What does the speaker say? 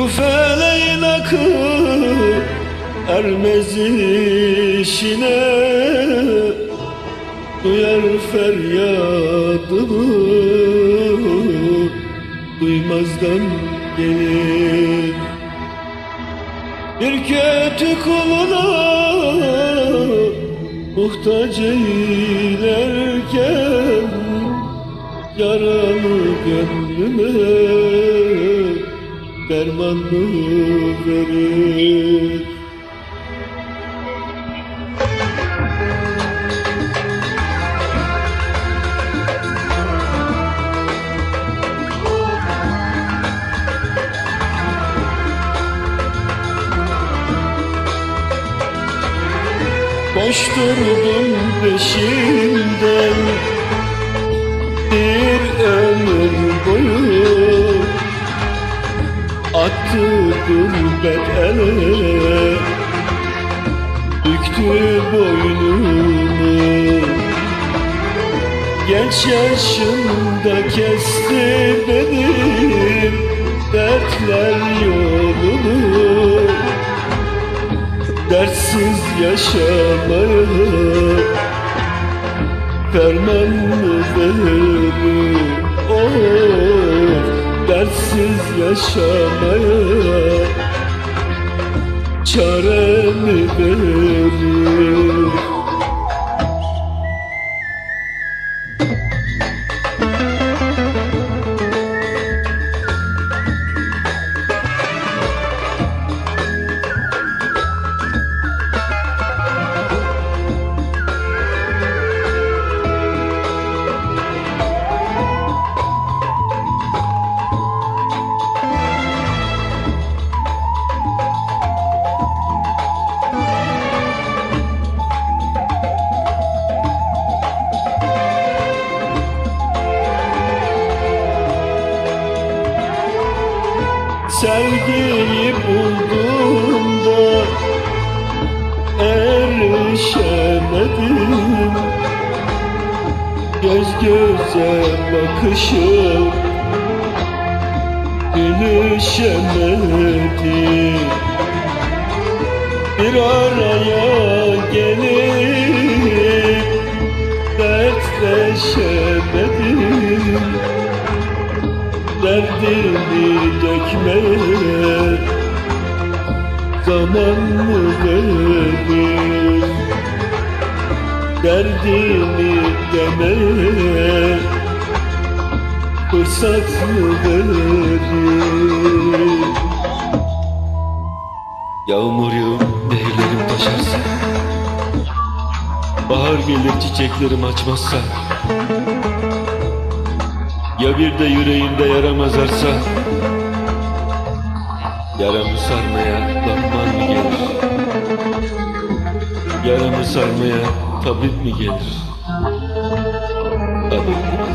akıl ermez işine Duyar feryadımı duymazdan gelir Bir kötü kuluna muhtaç eylerken Yaralı gönlüme dermanını verir Koşturdum peşinden Attı gurbet ele. Büktü boynumu Genç yaşımda kesti benim Dertler yolunu. Dertsiz yaşamaya Ferman verir Of Dertsiz yaşamaya Çare mi verir Sevgiyi bulduğumda erişemedim. Göz göze bakışıp gülüşemedim Bir araya gelip dertleşemedim derdini dökmeye zaman mı verir derdini demeye fırsat mı verir Yağmur yağıp nehirlerim taşarsa Bahar gelir çiçeklerim açmazsa ya bir de yüreğimde yaram azarsa Yaramı sarmaya Rahman mı gelir? Yaramı sarmaya tabip mi gelir? Tabip